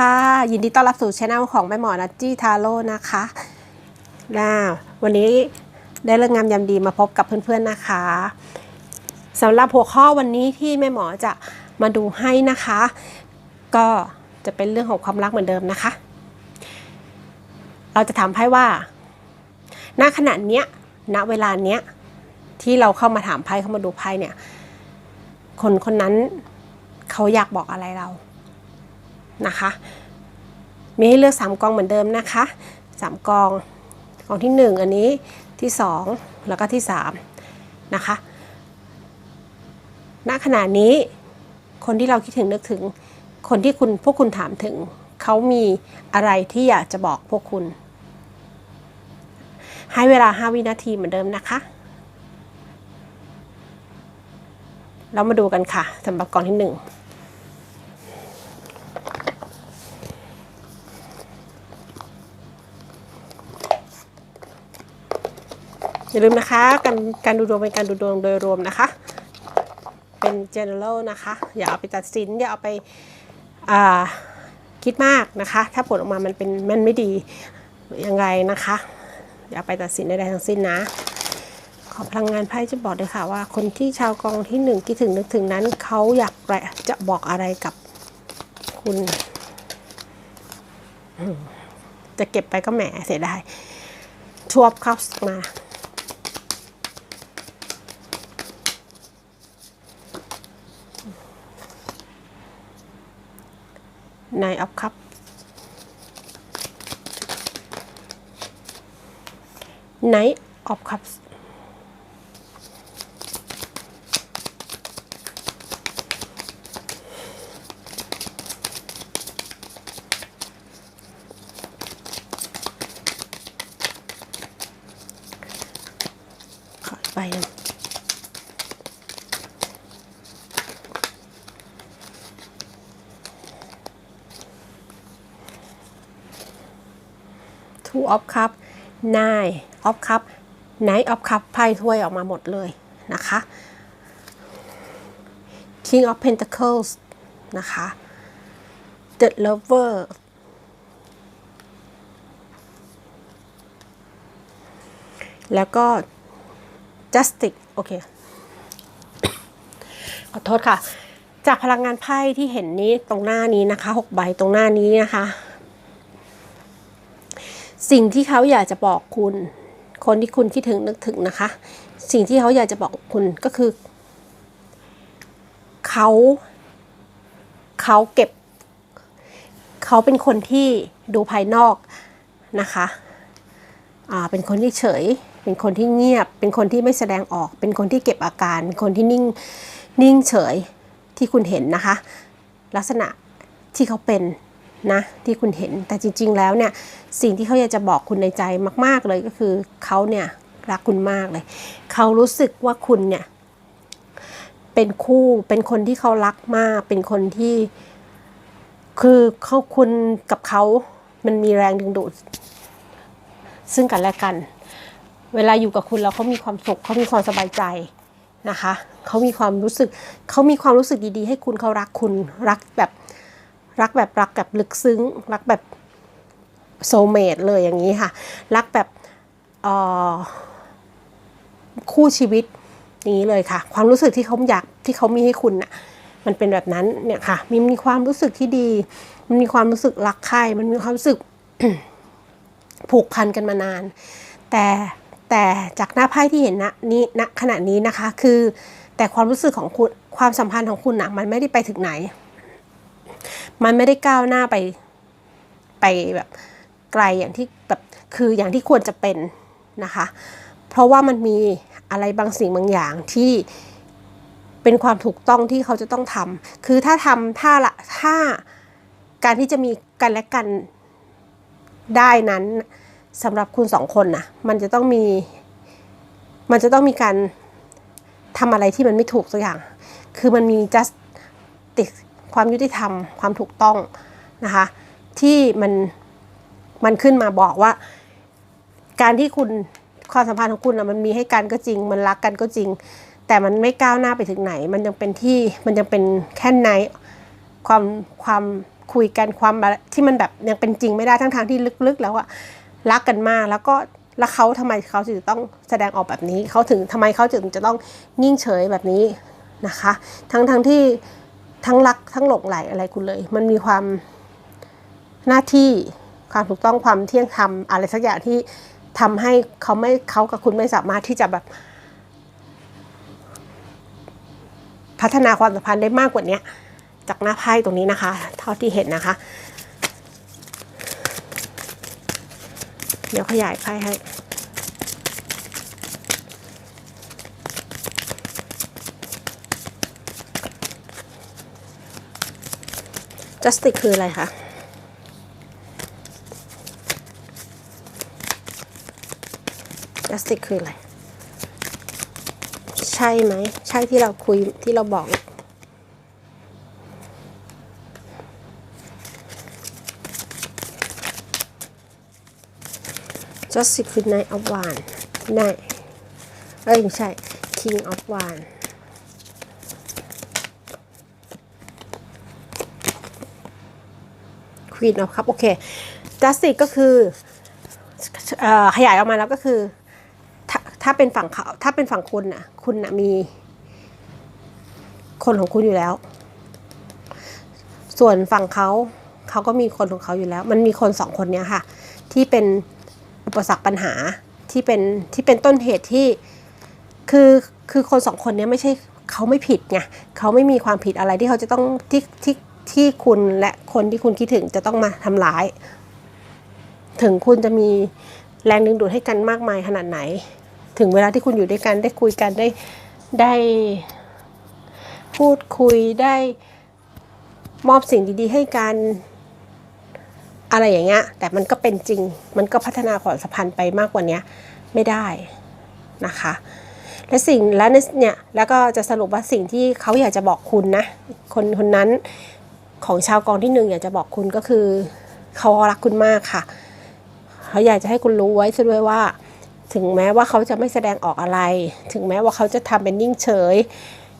ค่ะ ยินดีต้อนรับสู่ช anel ของแม่หมอนัจจี้ทาโร่นะคะนะวันนี้ได้เรื่องงามยามดีมาพบกับเพื่อนๆนะคะสำหรับหัวข้อวันนี้ที่แม่หมอจะมาดูให้นะคะ ก็จะเป็นเรื่องของความรักเหมือนเดิมนะคะ เราจะถามไพ่ว่าณขณะเนี้ยณเวลาเนี้ยที่เราเข้ามาถามไพ่เข้ามาดูไพ่เนี่ย คนคนนั้นเขาอยากบอกอะไรเรา นะคะ มีให้เลือก 3 กองเหมือนเดิมนะคะ 3 กอง กองที่ 1 อันนี้ที่ 2 แล้วก็ที่ 3 นะคะ ณ ขณะนี้คนที่เราคิดถึงนึกถึง คนที่คุณพวกคุณถามถึง เขามีอะไรที่อยากจะบอกพวกคุณ ให้เวลา 5 วินาทีเหมือนเดิมนะคะเรามาดูกันค่ะสำหรับกองที่1 อย่าลืมนะคะ การการดูดวงเป็นการดูดวงโดยรวมนะคะ เป็น general นะคะ อย่าเอาไปตัดสิน อย่าเอาไปาคิดมากนะคะ ถ้าผลออกมามันเป็นมันไม่ดียังไงนะคะ อย่าไปตัดสินใดๆทั้งสิ้นนะ ขอพลังงานไพ่จะบอกเลยค่ะว่า คนที่ชาวกองที่หนึ่งคิดถึงนึกถึงนั้นเขาอยากจะบอกอะไรกับคุณ จะเก็บไปก็แหมเสียดายทวบเข้ามา 9 of Cups Knight of Cups ขออีกใบหนึง Two of Cup Nine of Cup Knight of Cup ไพ่ถ้วยออกมาหมดเลยนะคะ King of Pentacles นะคะ The Lover แล้วก็ Justice โอเค ขอโทษค่ะ จากพลังงานไพ่ที่เห็นนี้ตรงหน้านี้นะคะหกใบตรงหน้านี้นะคะ สิ่งที่เขาอยากจะบอกคุณ คนที่คุณคิดถึงนึกถึงนะคะ สิ่งที่เขาอยากจะบอกคุณก็คือ เขาเขาเก็บ เขาเป็นคนที่ดูภายนอกนะคะอ่าเป็นคนที่เฉย เป็นคนที่เงียบ เป็นคนที่ไม่แสดงออก เป็นคนที่เก็บอาการ เป็นคนที่นิ่งนิ่งเฉยที่คุณเห็นนะคะ ลักษณะที่เขาเป็น นะที่คุณเห็นแต่จริง ๆ แล้วเนี่ยสิ่งที่เขาอยากจะบอกคุณในใจมาก ๆ เลยก็คือเขาเนี่ยรักคุณมากเลย เขารู้สึกว่าคุณเนี่ยเป็นคู่เป็นคนที่เขารักมาก เป็นคนที่ คือเขาคุณกับเขา มันมีแรงดึงดูด ซึ่งกันและกัน เวลาอยู่กับคุณแล้วเขามีความสุขเขามีความสบายใจนะคะ เขามีความรู้สึก เขามีความรู้สึกดีๆ ให้คุณเขารักคุณรักแบบ รักแบบรักแบบลึกซึ้ง รักแบบโซเมดเลยอย่างนี้ค่ะ รักแบบคู่ชีวิตนี้เลยค่ะ ความรู้สึกที่เขาอยากที่เขามีให้คุณน่ะมันเป็นแบบนั้นเนี่ยค่ะมีมีความรู้สึกที่ดี มันมีความรู้สึกรักใคร่มันมีความรู้สึกผูกพันกันมานาน แต่แต่จากหน้าไพ่ที่เห็นนะนี้ณขณะนี้นะคะ คือแต่ความรู้สึกของคุณความสัมพันธ์ของคุณนะมันไม่ได้ไปถึงไหน มันไม่ได้ก้าวหน้าไปไปแบบไกลอย่างที่แบบคืออย่างที่ควรจะเป็นนะคะ เพราะว่ามันมีอะไรบางสิ่งบางอย่างที่เป็นความถูกต้องที่เขาจะต้องทำคือถ้าทำถ้าละถ้าการที่จะมีกันและกันได้นั้นสำหรับคุณสองคนนะมันจะต้องมี มันจะต้องมีการทำอะไรที่มันไม่ถูกสักอย่าง คือมันมี justice ความยุติธรรม ความถูกต้องนะคะที่มันมันขึ้นมาบอกว่า การที่คุณความสัมพันธ์ของคุณนะมันมีให้กันก็จริง มันรักกันก็จริง แต่มันไม่ก้าวหน้าไปถึงไหน มันยังเป็นที่มันยังเป็นแค่ในความความคุยกันความที่มันแบบยังเป็นจริงไม่ได้ทั้งทางที่ลึกๆ แล้วอะรักกันมากแล้วก็แล้วเขาทำไมเขาถึงต้องแสดงออกแบบนี้เขาถึงทำไมเขาถึงจะต้องนิ่งเฉยแบบนี้นะคะ ทั้งทั้งที่ ทั้งรักทั้งหลงไหลอะไรคุณเลย มันมีความหน้าที่ความถูกต้องความเที่ยงธรรมอะไรสักอย่างที่ทำให้เขาไม่เขากับคุณไม่สามารถที่จะแบบ พัฒนาความสัมพันธ์ได้มากกว่านี้จากหน้าไพ่ตรงนี้นะคะ เท่าที่เห็นนะคะ เดี๋ยวขยายไพ่ให้ justice คืออะไรคะ justice คืออะไร ใช่ไหม ใช่ที่เราคุยที่เราบอก justice คือ knight of wands นายเอ้ยไม่ใช่ king of wands queen of cup โอเค justice ก็คืออขยายออกมาแล้วก็คือถ้าถ้าเป็นฝั่งเขาถ้าเป็นฝั่งคุณน่ะคุณน่ะมี คนของคุณอยู่แล้ว ส่วนฝั่งเขาเขาก็มีคนของเขาอยู่แล้ว มันมีคนสองคนเนี้ยค่ะ ที่เป็นอุปสรรคปัญหาที่เป็นที่เป็นต้นเหตุที่คือคือคนสองคนเนี้ยไม่ใช่เขาไม่ผิดไงเขาไม่มีความผิดอะไรที่เขาจะต้องที่ที่ ที่คุณและคนที่คุณคิดถึงจะต้องมาทำร้าย ถึงคุณจะมีแรงดึงดูดให้กันมากมายขนาดไหน ถึงเวลาที่คุณอยู่ด้วยกันได้คุยกันได้ได้พูดคุยได้มอบสิ่งดีๆ ให้กันอะไรอย่างเงี้ย แต่มันก็เป็นจริง มันก็พัฒนาความสัมพันธ์ไปมากกว่านี้ไม่ได้นะคะ และสิ่งและเนี่ย แล้วก็จะสรุปว่าสิ่งที่เขาอยากจะบอกคุณนะ คนคนนั้น ของชาวกองที่หนึ่งอยากจะบอกคุณก็คือเขารักคุณมากค่ะ เขาอยากจะให้คุณรู้ไว้ซะด้วยว่า ถึงแม้ว่าเขาจะไม่แสดงออกอะไร ถึงแม้ว่าเขาจะทำเป็นนิ่งเฉย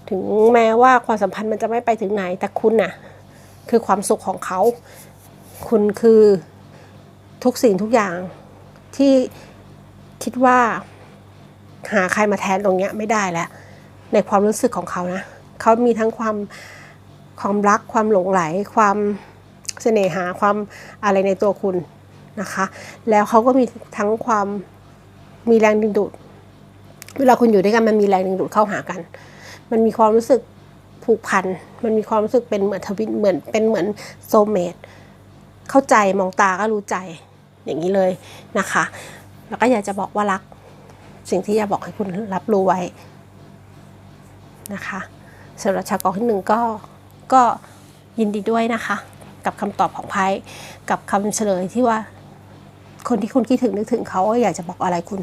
ถึงแม้ว่าความสัมพันธ์มันจะไม่ไปถึงไหนแต่คุณน่ะ คือความสุขของเขา คุณคือทุกสิ่งทุกอย่างที่คิดว่าหาใครมาแทนตรงเนี้ยไม่ได้แล้ว ในความรู้สึกของเขานะ เขามีทั้งความ ความรักความหลงไหล ความเสน่หาความอะไรในตัวคุณนะคะ แล้วเขาก็มีทั้งความมีแรงดึงดูด เวลาคุณอยู่ด้วยกันมันมีแรงดึงดูดเข้าหากัน มันมีความรู้สึกผูกพัน มันมีความรู้สึกเป็นเหมือนทวินเหมือนเป็นเหมือนโซเมตเข้าใจมองตาก็รู้ใจอย่างนี้เลยนะคะ แล้วก็อยากจะบอกว่ารัก สิ่งที่อยากบอกให้คุณรับรู้ไว้นะคะสำหรับชาวกอที่หนึ่งก็ ก็ยินดีด้วยนะคะ กับคำตอบของไพ่กับคำเฉลยที่ว่า คนที่คุณคิดถึงนึกถึงเขาก็อยากจะบอกอะไรคุณ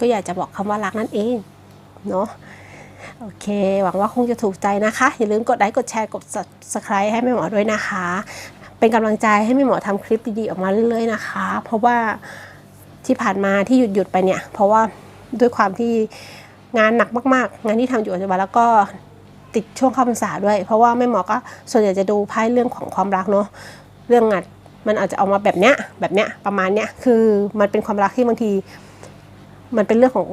ก็อยากจะบอกคำว่ารักนั่นเองเนาะโอเค หวังว่าคงจะถูกใจนะคะ อย่าลืมกดไลค์กดแชร์กด subscribe ให้แม่หมอด้วยนะคะ เป็นกำลังใจให้แม่หมอทำคลิปดีๆออกมาเรื่อยๆนะคะ เพราะว่าที่ผ่านมาที่หยุดหยุดๆไปเนี่ย เพราะว่าด้วยความที่งานหนักมาก ๆ งานที่ทำอยู่ปัจจุบันแล้วก็ ติดช่วงเข้าพรรษาด้วย เพราะว่าแม่หมอก็ส่วนใหญ่จะดูไพ่เรื่องของความรักเนาะเรื่องงานมันอาจจะออกมาแบบเนี้ยแบบเนี้ยประมาณเนี้ยคือมันเป็นความรักที่บางที มันเป็นเรื่องของ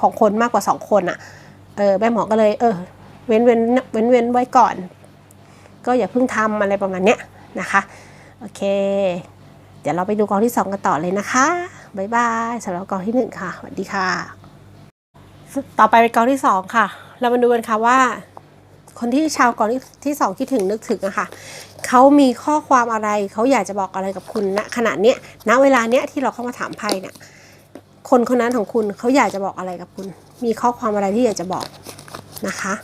ของคนมากกว่าสองคนอะเออแม่หมอก็เลย เออ เว้นเว้นเว้นเว้นไว้ก่อน ก็อย่าเพิ่งทำอะไรประมาณเนี้ยนะคะโอเค เดี๋ยวเราไปดูกองที่ 2 กันต่อเลยนะคะบ๊ายบายสำหรับกองที่ 1 ค่ะสวัสดีค่ะ ต่อไปเป็นกองที่ 2 ค่ะ เรามาดูกันค่ะว่า คนที่ชาวกองที่ที่สองคิดถึงนึกถึงอะค่ะเขามีข้อความอะไรเขาอยากจะบอกอะไรกับคุณณขณะเนี้ยณเวลาเนี้ยที่เราเข้ามาถามไพ่เนี่ยคนคนนั้นของคุณเขาอยากจะบอกอะไรกับคุณ มีข้อความอะไรที่อยากจะบอกนะคะ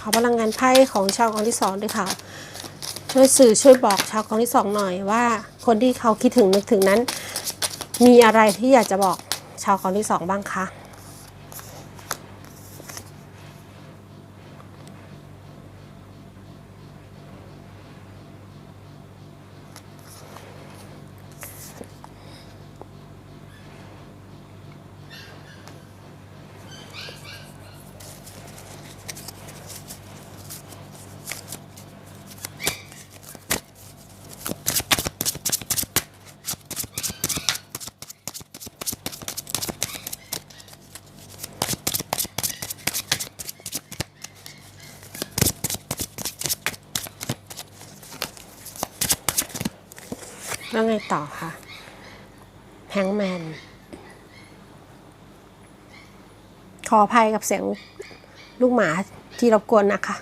ขอพลังงานไพ่ของชาวกองที่สองด้วยค่ะ ช่วยสื่อช่วยบอกชาวกองที่สองหน่อยว่า คนที่เขาคิดถึงนึกถึงนั้น มีอะไรที่อยากจะบอกชาวกองที่สองบ้างคะ ต่อคะแฮงแมนขออภัยกับเสียงลูกหมาที่รบกวนนะคะ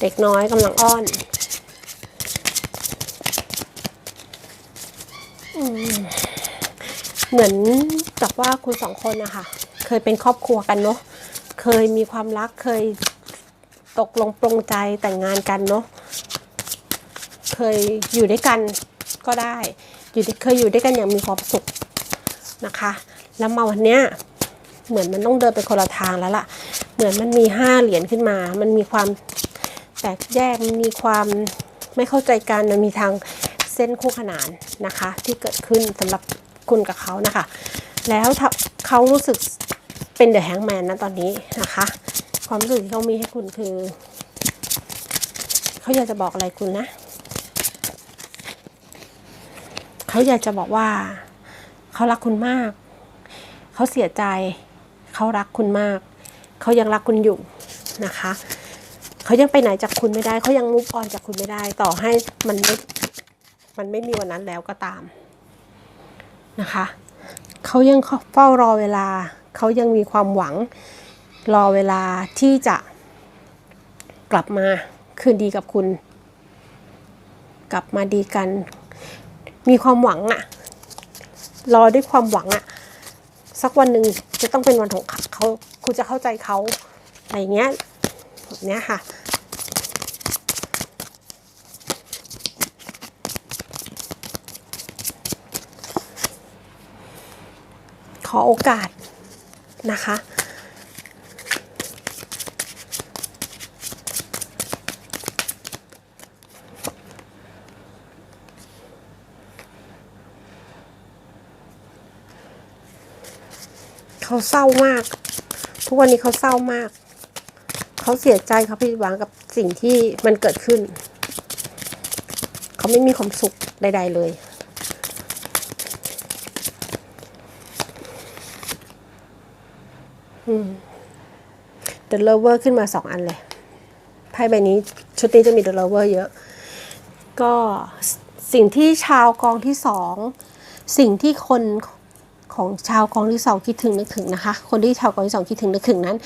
เด็กน้อยกำลังอ้อนอเหมือนกับว่าคุณสองคนนะคะเคยเป็นครอบครัวกันเนาะเคยมีความรักเคยตกลงปรงใจแต่งงานกันเนาะ เคยอยู่ด้วยกันก็ได้ อยู่เคยอยู่ด้วยกันอย่างมีความสุขนะคะ แล้วมาวันเนี้ยเหมือนมันต้องเดินไปคนละทางแล้วล่ะ เหมือนมันมีห้าเหรียญขึ้นมา มันมีความแตกแยก มันมีความไม่เข้าใจกัน มันมีทางเส้นคู่ขนานนะคะ ที่เกิดขึ้นสำหรับคุณกับเขานะคะ แล้วเขารู้สึกเป็นเดอะแฮงแมนนะตอนนี้นะคะ ความรู้สึกที่เขามีให้คุณคือ เขาอยากจะบอกอะไรคุณนะ เขาอยากจะบอกว่า เขารักคุณมาก เขาเสียใจ เขารักคุณมาก เขายังรักคุณอยู่นะคะ เขายังไปไหนจากคุณไม่ได้ เขายังมุฟออนจากคุณไม่ได้ ต่อให้มันไม่มันไม่มีวันนั้นแล้วก็ตามนะคะ เขายังเฝ้ารอเวลา เขายังมีความหวัง รอเวลาที่จะกลับมาคืนดีกับคุณ กลับมาดีกัน มีความหวังอะรอด้วยความหวังอะสักวันหนึ่งจะต้องเป็นวันของเขาคุณจะเข้าใจเขาอะไรเงี้ยแบบเนี้ยค่ะ ขอโอกาสนะคะ เขาเศร้ามาก ทุกวันนี้เขาเศร้ามาก เขาเสียใจเขาผิดหวังกับสิ่งที่มันเกิดขึ้น เขาไม่มีความสุขใด ๆ เลย The Lover ขึ้นมาสองอันเลยไพ่ใบนี้ชุดนี้จะมี The Lover เยอะ ก็สิ่งที่ชาวกองที่สอง สิ่งที่คน ของชาวกองที่สองคิดถึงนึกถึงนะคะ คนที่ชาวกองที่สองคิดถึงนึกถึงนั้น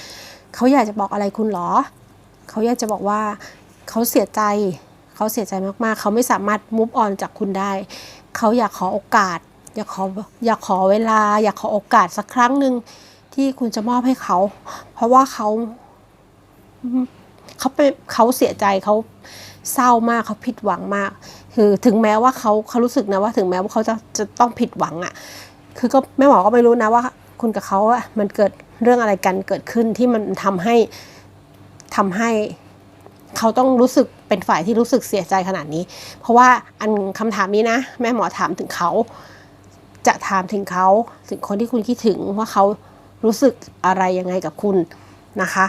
เขาอยากจะบอกอะไรคุณหรอ เขาอยากจะบอกว่าเขาเสียใจ เขาเสียใจมากๆ เขาไม่สามารถมุฟออนจากคุณได้ เขาอยากขอโอกาส อยากขออยากขอเวลา อยากขอโอกาสสักครั้งหนึ่งที่คุณจะมอบให้เขา เพราะว่าเขาเขาเป็นเขาเสียใจเขาเศร้ามากเขาผิดหวังมาก คือถึงแม้ว่าเขาเขารู้สึกนะว่า ถึงแม้ว่าเขาจะจะต้องผิดหวังอะ่ะ คือก็แม่หมอก็ไม่รู้นะว่า คุณกับเขาอะมันเกิดเรื่องอะไรกันเกิดขึ้นที่มันทำให้ทำให้เขาต้องรู้สึกเป็นฝ่ายที่รู้สึกเสียใจขนาดนี้ เพราะว่าอันคำถามนี้นะแม่หมอถามถึงเขา จะถามถึงเขาถึงคนที่คุณคิดถึงว่าเขารู้สึกอะไรยังไงกับคุณนะคะ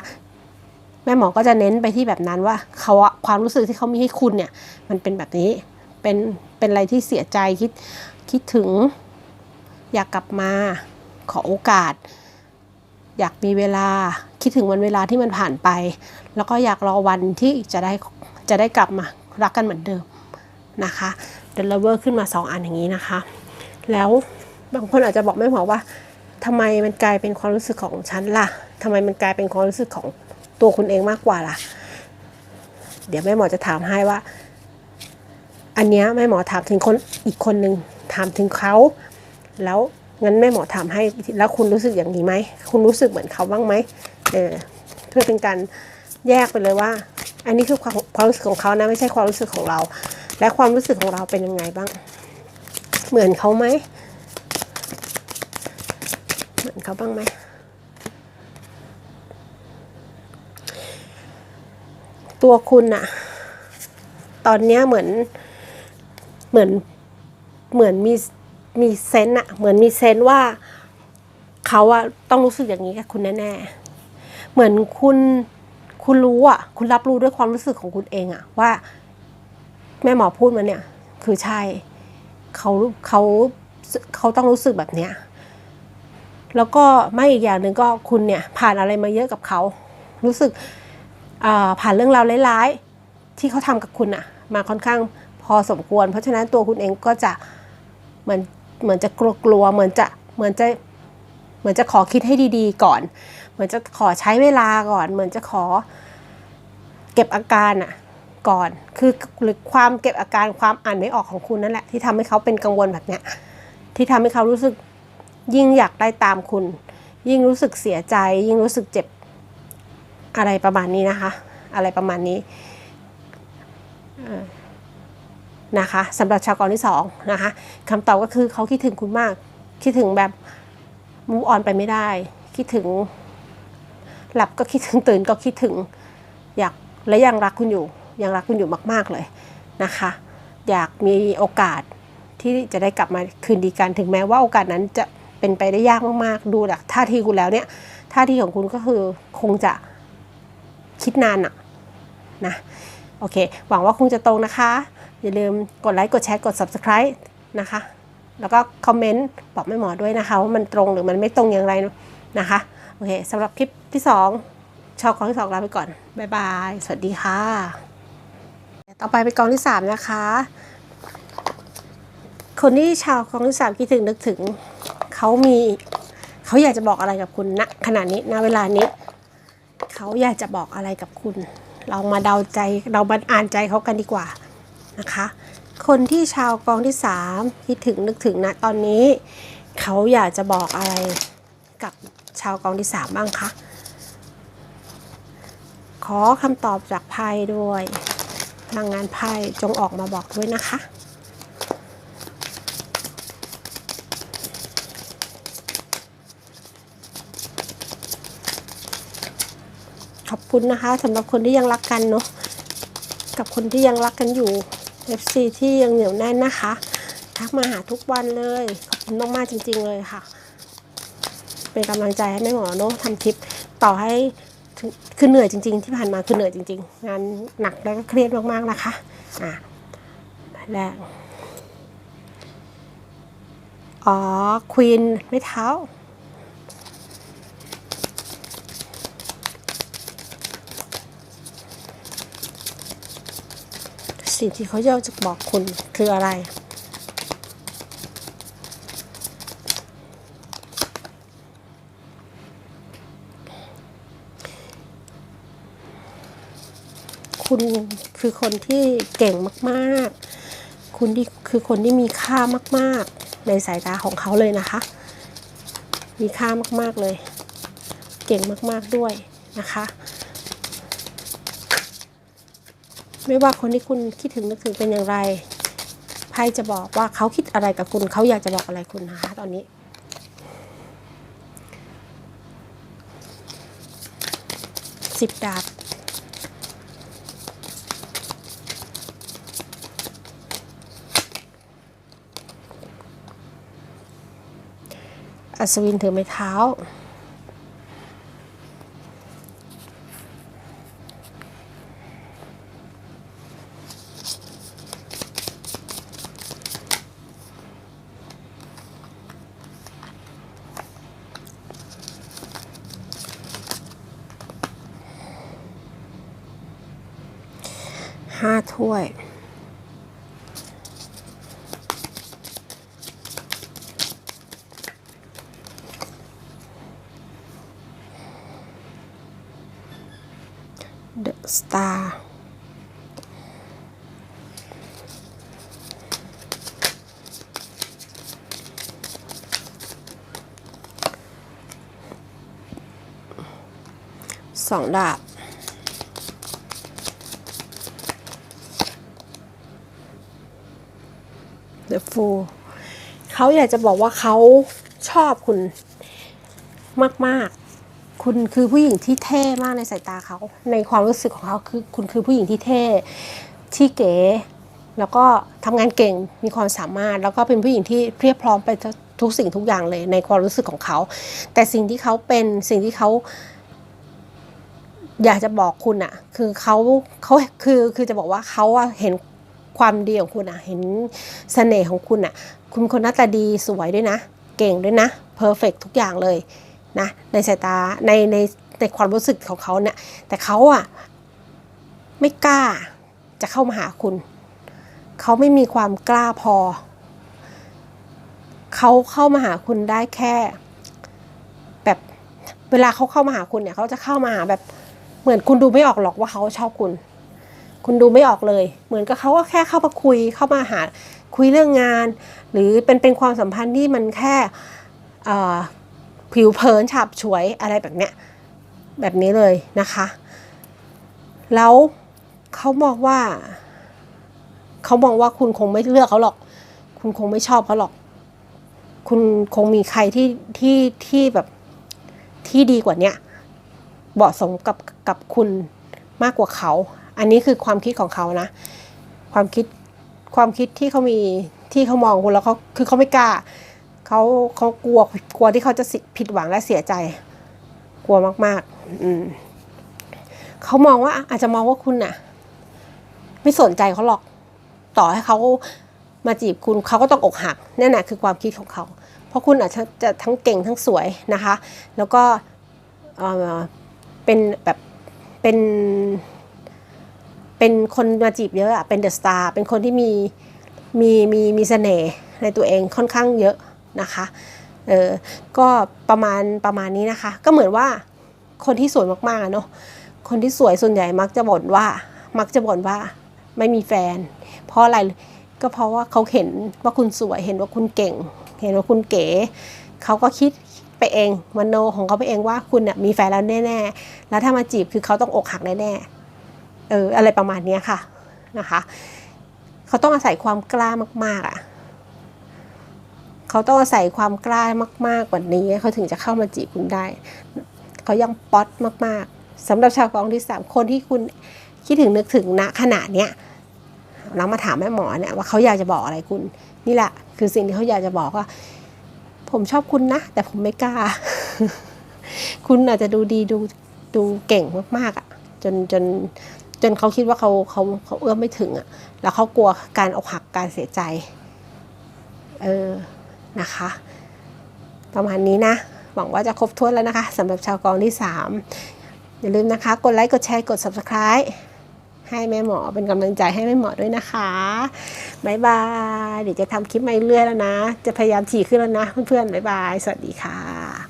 แม่หมอก็จะเน้นไปที่แบบนั้นว่าเขาความรู้สึกที่เขามีให้คุณเนี่ย มันเป็นแบบนี้เป็นเป็นอะไรที่เสียใจคิดคิดถึง อยากกลับมา ขอโอกาส อยากมีเวลาคิดถึงวันเวลาที่มันผ่านไป แล้วก็อยากรอวันที่จะได้จะได้กลับมารักกันเหมือนเดิมนะคะ The Lover ขึ้นมา 2 อันอย่างนี้นะคะ แล้วบางคนอาจจะบอกไม่หมอว่าทำไมมันกลายเป็นความรู้สึกของฉันล่ะทำไมมันกลายเป็นความรู้สึกของตัวคุณเองมากกว่าล่ะ เดี๋ยวแม่หมอจะถามให้ว่า อันเนี้ยแม่หมอถามถึงคนอีกคนหนึ่งถามถึงเขา แล้วงั้นแม่หมอถามให้แล้วคุณรู้สึกอย่างนี้ไหมคุณรู้สึกเหมือนเขาบ้างไหมเออเพื่อเป็นการแยกไปเลยว่า อันนี้คือความความรู้สึกของเขานะไม่ใช่ความรู้สึกของเรา และความรู้สึกของเราเป็นยังไงบ้าง เหมือนเขาไหมเหมือนเขาบ้างไหมตัวคุณอะตอนเนี้ยเหมือนเหมือนเหมือนมี มีเซนต์อะเหมือนมีเซนต์ว่าเขาอะต้องรู้สึกอย่างนี้กับคุณแน่ๆ เหมือนคุณคุณรู้อะคุณรับรู้ด้วยความรู้สึกของคุณเองอะว่า แม่หมอพูดมาเนี่ย คือใช่เขาเขาเขาต้องรู้สึกแบบเนี้ยแล้วก็ไม่อีกอย่างหนึ่งก็คุณเนี่ย ผ่านอะไรมาเยอะกับเขา รู้สึกผ่านเรื่องราวร้ายๆ ที่เขาทำกับคุณอะมาค่อนข้างพพอสมควร เพราะฉะนั้นตัวคุณเองก็จะเหมือน เหมือนจะกลัวกลัวๆเหมือนจะเหมือนจะเหมือนจะขอคิดให้ดีๆก่อน เหมือนจะขอใช้เวลาก่อน เหมือนจะขอเก็บอาการอะก่อน คือหรือความเก็บอาการความอ่านไม่ออกของคุณนั่นแหละ ที่ทำให้เขาเป็นกังวลแบบเนี้ยที่ทำให้เขารู้สึกยิ่งอยากได้ตามคุณ ยิ่งรู้สึกเสียใจ ยิ่งรู้สึกเจ็บอะไรประมาณนี้นะคะ อะไรประมาณนี้อ่อ นะคะสำหรับชาวกองที่สองนะคะคำตอบก็คือเขาคิดถึงคุณมาก คิดถึงแบบมูออนไปไม่ได้ คิดถึง หลับก็คิดถึงตื่นก็คิดถึงอยากและยังรักคุณอยู่ยังรักคุณอยู่มาก ๆเลยนะคะ อยากมีโอกาสที่จะได้กลับมาคืนดีกันถึงแม้ว่าโอกาสนั้นจะเป็นไปได้ยากมากๆ ดูจากท่าทีคุณแล้วเนี่ยท่าทีของคุณก็คือคงจะคิดนานอะนะโอเค หวังว่าคงจะตรงนะคะ อย่าลืมกดไลค์กดแชร์กด subscribe นะคะ แล้วก็คอมเมนต์บอกแม่หมอด้วยนะคะว่ามันตรงหรือมันไม่ตรงอย่างไรนะคะโอเคสำหรับคลิปที่สองชาวกองที่สองลาไปก่อน บ๊ายบาย สวัสดีค่ะ ต่อไปเป็นกองที่สามนะคะ คนที่ชาวกองที่สามคิดถึงนึกถึงเขามีเขาอยากจะบอกอะไรกับคุณณขณะนี้ณเวลานี้เขาอยากจะบอกอะไรกับคุณ เรามาเดาใจเรามาอ่านใจเขากันดีกว่า นะคะ คนที่ชาวกองที่สามคิดถึงนึกถึงณตอนนี้ เขาอยากจะบอกอะไรกับชาวกองที่สามบ้างคะขอคำตอบจากไพ่ด้วยพลังงานไพ่จงออกมาบอกด้วยนะคะขอบคุณนะคะสำหรับคนที่ยังรักกันเนาะกับคนที่ยังรักกันอยู่ FC ที่ยังเหนียวแน่นนะคะ ทักมาหาทุกวันเลย ขอบคุณมากๆจริง ๆ เลยค่ะ เป็นกำลังใจให้แม่หมอเนาะทำคลิปต่อให้คือเหนื่อยจริง ๆ ที่ผ่านมาคือเหนื่อยจริง ๆ งานหนักแล้วก็เครียดมากๆนะคะอะแรกอ๋อควีนไม่เท้า สิ่งที่เขาอยากจะบอกคุณคืออะไร คุณคือคนที่เก่งมากๆ คุณที่คือคนที่มีค่ามากๆ ในสายตาของเขาเลยนะคะ มีค่ามากๆเลย เก่งมากๆด้วยนะคะ ไม่ว่าคนที่คุณคิดถึงนึกถึงเป็นอย่างไรไพ่จะบอกว่าเขาคิดอะไรกับคุณเขาอยากจะบอกอะไรคุณนะคะตอนนี้สิบดาบอัศวินถือไม้เท้าห้าถ้วย The Star สองดาบ The Fool เขาอยากจะบอกว่าเขาชอบคุณมาก ๆ คุณคือผู้หญิงที่เท่มากในสายตาเขา ในความรู้สึกของเขาคือคุณคือผู้หญิงที่เท่ที่เก๋ แล้วก็ทำงานเก่งมีความสามารถ แล้วก็เป็นผู้หญิงที่เพียบพร้อมไปทุกสิ่งทุกอย่างเลยในความรู้สึกของเขา แต่สิ่งที่เขาเป็นสิ่งที่เขา อยากจะบอกคุณอะคือเขาเขาคือคือจะบอกว่าเขาอะเห็นความดีของคุณอะเห็นเสน่ห์ของคุณอะคุณคนหน้าตาดีสวยด้วยนะ เก่งด้วยนะเพอร์เฟกทุกอย่างเลยนะในสายตาในในในความรู้สึกของเขาเนี่ยแต่เขาอะไม่กล้าจะเข้ามาหาคุณ เขาไม่มีความกล้าพอ เขาเข้ามาหาคุณได้แค่ แบบเวลาเขาเข้ามาหาคุณเนี่ยเขาจะเข้ามาหาแบบ เหมือนคุณดูไม่ออกหรอกว่าเขาชอบคุณ คุณดูไม่ออกเลย เหมือนกับเขาก็แค่เข้ามาคุยเข้ามาหาคุยเรื่องงาน หรือเป็นเป็นความสัมพันธ์ที่มันแค่ผิวเผินฉาบฉวยอะไรแบบเนี้ยแบบนี้เลยนะคะ แล้วเขามองว่าเขามองว่าคุณคงไม่เลือกเขาหรอก คุณคงไม่ชอบเขาหรอก คุณคงมีใครที่ที่ที่แบบที่ดีกว่าเนี้ยเหมาะสมกับ กับคุณมากกว่าเขา อันนี้คือความคิดของเขานะ ความคิดความคิดที่เขามีที่เขามองคุณแล้วเขาคือเขาไม่กล้าเขาเขากลัวกลัวที่เขาจะผิดหวังและเสียใจ กลัวมาก ๆ อืมเขามองว่าอาจจะมองว่าคุณน่ะ ไม่สนใจเขาหรอก ต่อให้เขามาจีบคุณเขาก็ต้องอกหักนั่นแหละคือความคิดของเขา เพราะคุณอาจจะทั้งเก่งทั้งสวยนะคะ แล้วก็อ่อเป็นแบบ เป็นเป็นคนมาจีบเยอะอะเป็นเดอะสตาร์เป็นคนที่มีมีมีมีเสน่ห์ในตัวเองค่อนข้างเยอะนะคะเออก็ประมาณประมาณนี้นะคะ ก็เหมือนว่าคนที่สวยมากๆเนาะคนที่สวยส่วนใหญ่มักจะบ่นว่ามักจะบ่นว่าไม่มีแฟน เพราะอะไรก็เพราะว่าเขาเห็นว่าคุณสวยเห็นว่าคุณเก่ง เห็นว่าคุณเก๋เขาก็คิด ไปเองมโนของเขาไปเองว่าคุณเนี่ยมีแฟนแล้วแน่ๆแล้วถ้ามาจีบคือเขาต้องอกหักแน่ๆเอออะไรประมาณนี้ค่ะนะคะเขาต้องอาศัยความกล้ามากๆอะ่ะเขาต้องอาศัยความกล้ามาก ๆกว่านี้เขาถึงจะเข้ามาจีบคุณได้ เขายังป๊อตมากๆสำหรับชาวกองที่สามคนที่คุณคิดถึงนึกถึงณขณะเนี้ยเรามาถามแม่หมอเนี่ยว่าเขาอยากจะบอกอะไรคุณ นี่แหละคือสิ่งที่เขาอยากจะบอกว่า ผมชอบคุณนะ แต่ผมไม่กล้า คุณอาจจะดูดีดูดูเก่งมากๆอะ่ะ จนจนจนเขาคิดว่าเขาเขาเขาเอื้อมไม่ถึงอะ่ะ แล้วเขากลัวการอกหักการเสียใจ เออนะคะ ประมาณนี้นะ หวังว่าจะครบถ้วนแล้วนะคะสำหรับชาวกองที่ 3 อย่าลืมนะคะ กดไลค์ กดแชร์ กด subscribe ให้แม่หมอเป็นกำลังใจให้แม่หมอด้วยนะคะบายบายเดี๋ยวจะทำคลิปมาเรื่อยแล้วนะ จะพยายามถี่ขึ้นแล้วนะเพื่อนๆบายบายสวัสดีค่ะ